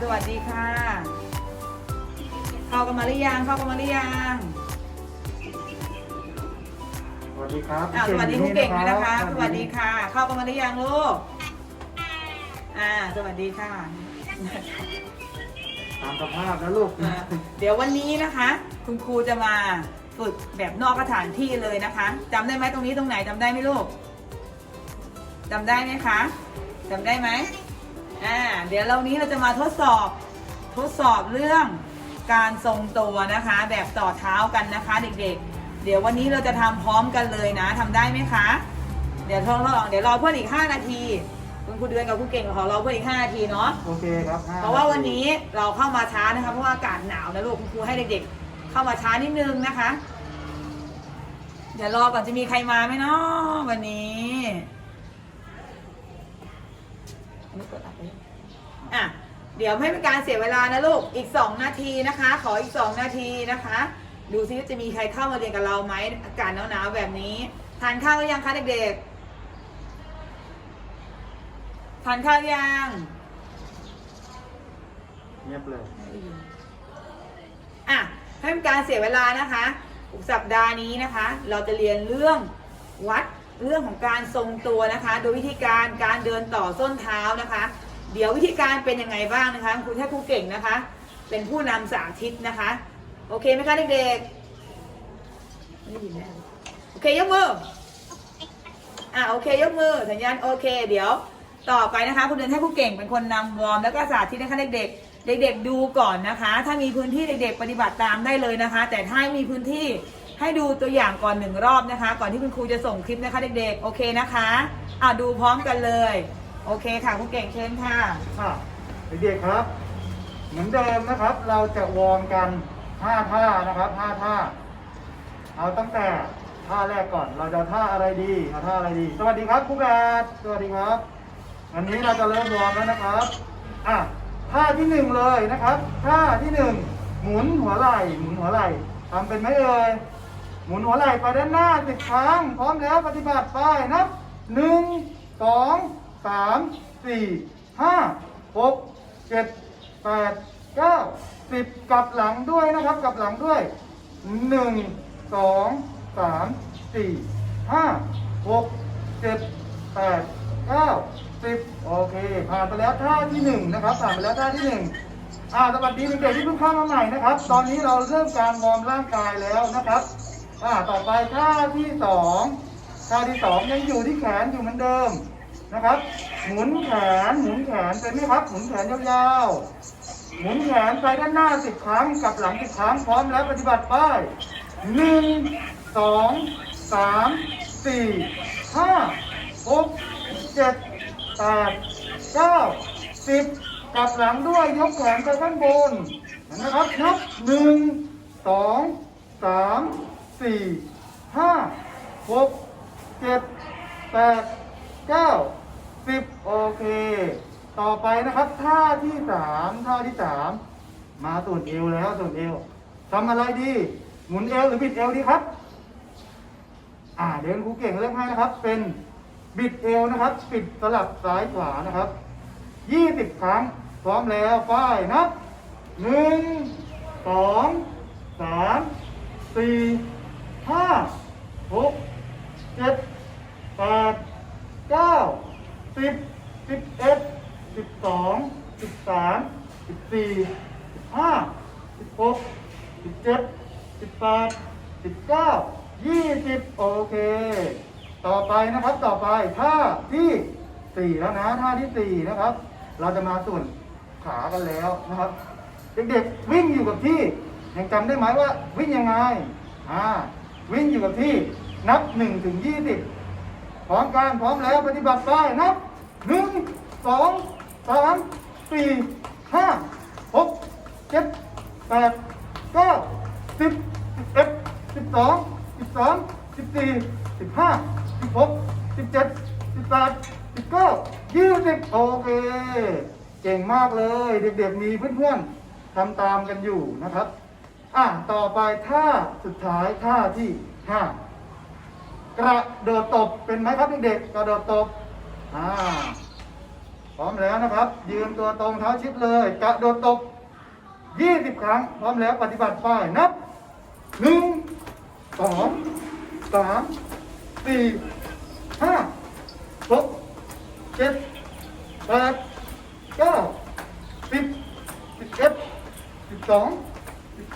สวัสดีค่ะ เข้ากันมาหรือยังเข้ากันมาหรือยังสวัสดีครับอ่าสวัสดีครูเก่งด้วยนะคะ สวัสดีค่ะ เข้ากันมาหรือยังลูกอ่า สวัสดีค่ะ ตามสภาพนะลูกอ่าเดี๋ยววันนี้นะคะ คุณครูจะมาฝึกแบบนอกสถานที่เลยนะคะจำได้ไหมตรงนี้ตรงไหนจำได้ไหมลูกจำได้ไหมคะจำได้ไหม อ่าเดี๋ยวเรานี้เราจะมาทดสอบทดสอบเรื่องการทรงตัวนะคะ แบบต่อเท้ากันนะคะเด็กๆ เดี๋ยววันนี้เราจะทำพร้อมกันเลยนะทำได้ไหมคะ เดี๋ยวทดลองเดี๋ยวรอเพื่อนอีก 5 นาทีคุณครูเดือนกับคุณเก่งขอรอเพื่อนอีก 5 นาทีเนาะโอเคครับห้เพราะว่าวันนี้เราเข้ามาช้านะคะเพราะว่าอากาศหนาวนะลูกคุณครูให้เด็กๆ เข้ามาช้านิดนึงนะคะ เดี๋ยวรอก่อนจะมีใครมาไหมเนาะวันนี้ อันนี้เปิดอัดไว้อะเดี๋ยวไม่เป็นการเสียเวลานะลูกอีก 2 นาทีนะคะ ขออีก 2 นาทีนะคะ ดูซิว่าจะมีใครเข้ามาเรียนกับเราไหมอากาศหนาวๆแบบนี้ทานข้าวหรือยังคะเด็กๆทานข้าวยังเงียบเลยอะให้เป็นการเสียเวลานะคะสัปดาห์นี้นะคะ เราจะเรียนเรื่องวัด เรื่องของการทรงตัวนะคะ โดยวิธีการการเดินต่อส้นเท้านะคะ เดี๋ยววิธีการเป็นยังไงบ้างนะคะครูแท้ครูเก่งนะคะ เป็นผู้นำสาธิตนะคะ โอเคไหมคะเด็กๆไม่ได้ยินแน่โอเคยกมืออะโอเคยกมือสัญญาณโอเค เดี๋ยวต่อไปนะคะคุณเดินให้ผู้เก่งเป็นคนนำวอร์มแล้วก็สาธิตนะคะเด็กๆ เด็กๆดูก่อนนะคะ ถ้ามีพื้นที่เด็กๆ ปฏิบัติตามได้เลยนะคะ แต่ถ้ามีพื้นที่ ให้ดูตัวอย่างก่อนหนึ่งรอบนะคะ ก่อนที่คุณครูจะส่งคลิปนะคะเด็กๆ โอเคนะคะอะดูพร้อมกันเลย โอเคค่ะคุณเก่งเชิญค่ะ ค่ะเด็กๆครับ เหมือนเดิมนะครับ เราจะวอร์มกัน5ท่านะครับ5ท่า เอาตั้งแต่ท่าแรกก่อน เราจะท่าอะไรดีเอาท่าอะไรดี สวัสดีครับครูแบดสวัสดีครับ วันนี้เราจะเริ่มวอร์มแล้วนะครับอะท่าที่หนึ่งเลยนะครับท่าที่หนึ่งหมุนหัวไหล่หมุนหัวไหล่ทำเป็นไหมเอ่ย หมุนหัวไหล่ไปด้านหน้าสิบครั้ง พร้อมแล้วปฏิบัติไปนับหนึ่งสองสามสี่ห้าหกเจ็ดแปดเก้าสิบกลับหลังด้วยนะครับ กลับหลังด้วยหนึ่งสองสามสี่ห้าหกเจ็ดแปดเก้าสิบโอเค ผ่านไปแล้วท่าที่หนึ่งนะครับ ผ่านไปแล้วท่าที่หนึ่งอ่าสวัสดีเด็กๆที่เพิ่งเข้ามาใหม่นะครับ ตอนนี้เราเริ่มการวอร์มร่างกายแล้วนะครับ อ่าต่อไปท่าที่สองท่าที่สองยังอยู่ที่แขนอยู่เหมือนเดิมนะครับ หมุนแขนหมุนแขนเป็นไหมครับ หมุนแขนยาวๆหมุนแขนไปด้านหน้าสิบครั้งกับหลังสิบครั้งพร้อมแล้วปฏิบัติไปหนึ่งสองสามสี่ห้าหกเจ็ดแปดเก้าสิบกลับหลังด้วยยกแขนไปข้างบนนะครับนับหนึ่งสองสาม สี่ห้าหกเจ็ดแปดเก้าสิบโอเค ต่อไปนะครับท่าที่สามท่าที่สามมาส่วนเอวแล้วส่วนเอวทำอะไรดี หมุนเอวหรือบิดเอวดีครับ อ่าเดี๋ยวครูเก่งเริ่มให้นะครับ เป็นบิดเอวนะครับปิดสลับซ้ายขวานะครับยี่สิบครั้งพร้อมแล้วป้ายนับหนึ่งสองสามสี่ ห้าหกเจ็ดแปดเก้าสิบสิบเอ็ดสิบสองสิบสามสิบสี่สิบห้าสิบหกสิบเจ็ดสิบแปดสิบเก้ายี่สิบโอเค ต่อไปนะครับต่อไปท่าที่สี่แล้วนะท่าที่สี่นะครับ เราจะมาส่วนขากันแล้วนะครับ เด็กๆวิ่งอยู่กับที่ยังจำได้ไหมว่าวิ่งยังไงอ่า วิ่งอยู่กับที่นับหนึ่งถึงยี่สิบพร้อมกันพร้อมแล้วปฏิบัติไปนับหนึ่งสองสามสี่ห้าหกเจ็ดแปดเก้าสิบสิบเอ็ดสิบสองสิบสามสิบสี่สิบห้าสิบหกสิบเจ็ดสิบแปดสิบเก้ายี่สิบโอเค เก่งมากเลย เด็กๆมีเพื่อนๆทำตามกันอยู่นะครับ อะต่อไปท่าสุดท้ายท่าที่ห้ากระโดดตบเป็นไหมครับเด็กๆกระโดดตบอ่าโร้อมแล้วนะครับ ยืนตัวตรงเท้าชิดเลยกระโดดตบ20ครั้ง พร้อมแล้วปฏิบัติไป้ายนับ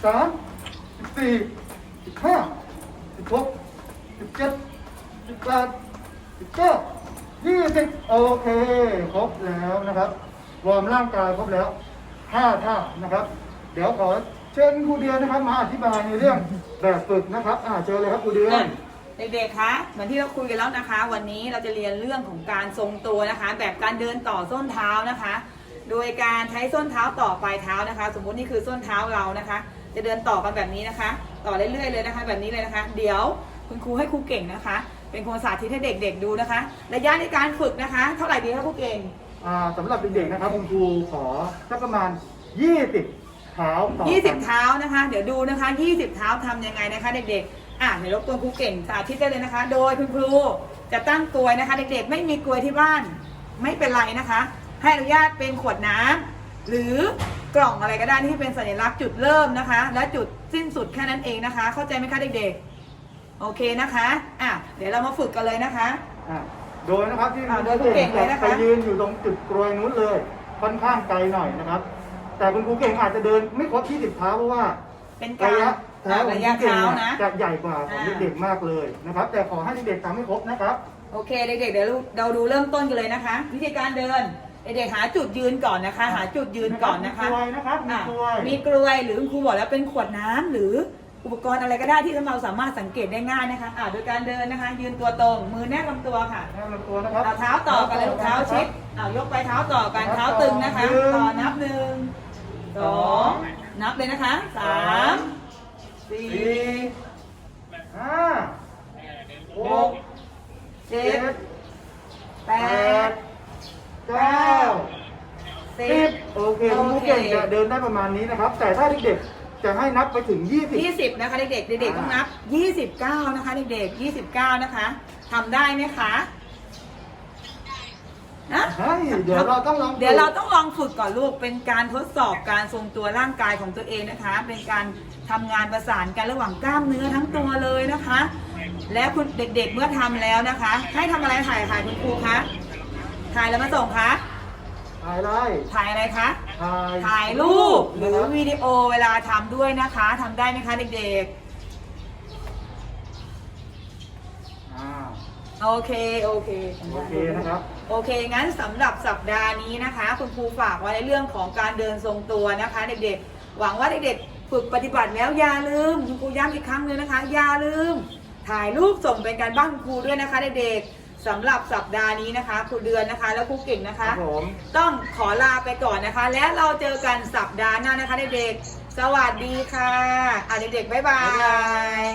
1 2 3 4 5 6 7 8 9 10 11 12 13 14 15 16 17 18 19 20โอเค ครบแล้วนะครับวอร์มร่างกายครบแล้ว5ท่านะครับ เดี๋ยวขอเชิญครูเดือนนะครับ มาอธิบายในเรื่องแบบฝึกนะครับ อ่าเชิญเลยครับครูเดือนเด็กๆ คะ เหมือนที่เราคุยกันแล้วนะคะ วันนี้เราจะเรียนเรื่องของการทรงตัวนะคะ แบบการเดินต่อส้นเท้านะคะ โดยการใช้ส้นเท้าต่อปลายเท้านะคะ สมมุตินี่คือส้นเท้าเรานะคะ จะเดินต่อกันแบบนี้นะคะ ต่อเรื่อยๆเลยนะคะ แบบนี้เลยนะคะ เดี๋ยวคุณครูให้ครูเก่งนะคะ เป็นคนสาธิตให้เด็กๆดูนะคะ ระยะในการฝึกนะคะ เท่าไหร่ดีคะครูเก่งอ่าสำหรับเด็กๆนะครับคุณครูขอสักประมาณ 20 เท้าต่อกัน20 เท้านะคะ เดี๋ยวดูนะคะ 20 เท้าทำยังไงนะคะ เด็กๆอะเดี๋ยวรบกวนครูเก่งสาธิตได้เลยนะคะ โดยคุณครูจะตั้งกลวยนะคะ เด็กๆ ไม่มีกลวยที่บ้านไม่เป็นไรนะคะ ให้อนุญาตเป็นขวดน้ำหรือ กล่องอะไรก็ได้ที่เป็นสัญลักษณ์จุดเริ่มนะคะ และจุดสิ้นสุดแค่นั้นเองนะคะ เข้าใจไหมคะเด็กๆ โอเคนะคะอะเดี๋ยวเรามาฝึกกันเลยนะคะ อ่าโดยนะครับที่อ่าโดยครูเก่งเลยนะคะ ไปยืนอยู่ตรงจุดกรวยนู้นเลย ค่อนข้างไกลหน่อยนะครับ แต่คุณครูเก่งอาจจะเดินไม่ครบ20เท้าเพราะว่า เป็นการระยะเท้าอะของระยะคุณเก่งเท้าเนี่ยนะ จะใหญ่กว่าของอ่า เด็กๆมากเลยนะครับ แต่ขอให้เด็กๆทำให้ครบนะครับ โอเคเด็กๆเดี๋ยวเราดูเริ่มต้นกันเลยนะคะ วิธีการเดิน เด็กๆหาจุดยืนก่อนนะคะ หาจุดยืนก่อนนะคะมีกลวยนะครับมีอะกลวยมีกลวยหรือคุณครูบอกแล้วเป็นขวดน้ำหรืออุปกรณ์อะไรก็ได้ที่เราสามารถสังเกตได้ง่ายนะคะอะโดยการเดินนะคะ ยืนตัวตรงมือแนบลำตัวค่ะ แนบลำตัวนะครับ เอาเท้าต่อกันเลยลูกเท้าชิดเอายกไปเท้าต่อกันเท้าตึงนะคะ หนึ่งต่อนับหนึ่งสองนับเลยนะคะสามสี่สี่ห้าหกเจ็เจ็ดดแปแปดด เก้าสิสิบบโอเคคุณครูเก่งจะเดินได้ประมาณนี้นะครับ แต่ถ้าเด็กๆจะให้นับไปถึง 20ยี่สิบนะคะ เด็กๆเด็กๆต้องนับยี่สิบเก้านะคะ เด็กๆยี่สิบเก้านะคะทำได้ไหมคะนะเฮ้ยเดี๋ยวเราต้องลองเดี๋ยวเราต้องลองฝึกก่อนลูกเป็นการทดสอบการทรงตัวร่างกายของตัวเองนะคะ เป็นการทำงานประสานกันระหว่างกล้ามเนื้อทั้งตัวเลยนะคะ แล้วคุณเด็กๆเมื่อทำแล้วนะคะ ให้ทำอะไรถ่ายถ่ายคุณครูคะ ถ่ายแล้วมาส่งคะ ถ่ายอะไรถ่ายอะไรคะ ถ่าย ถ่ายรูปหรือนะครับวิดีโอเวลาทำด้วยนะคะทำได้ไหมคะเด็กอ่า ๆ โอเค โอเค โอเคนะครับ โอเค งั้นสำหรับสัปดาห์นี้นะคะ คุณครูฝากไว้ในเรื่องของการเดินทรงตัวนะคะ เด็กๆ หวังว่าเด็กๆ ฝึกปฏิบัติแล้วอย่าลืม คุณครูย้ำอีกครั้งหนึงนะคะ อย่าลืม ถ่ายรูปส่งเป็นการบ้านคุณครูด้วยนะคะเด็กๆ สำหรับสัปดาห์นี้นะคะครูเดือนนะคะ แล้วครูเก่งนะครัคะบผม ต้องขอลาไปก่อนนะคะ และเราเจอกันสัปดาห์หน้านะคะเด็กๆสวัสดีค่ะอะเด็กๆบ๊ายบาบ๊ายบายย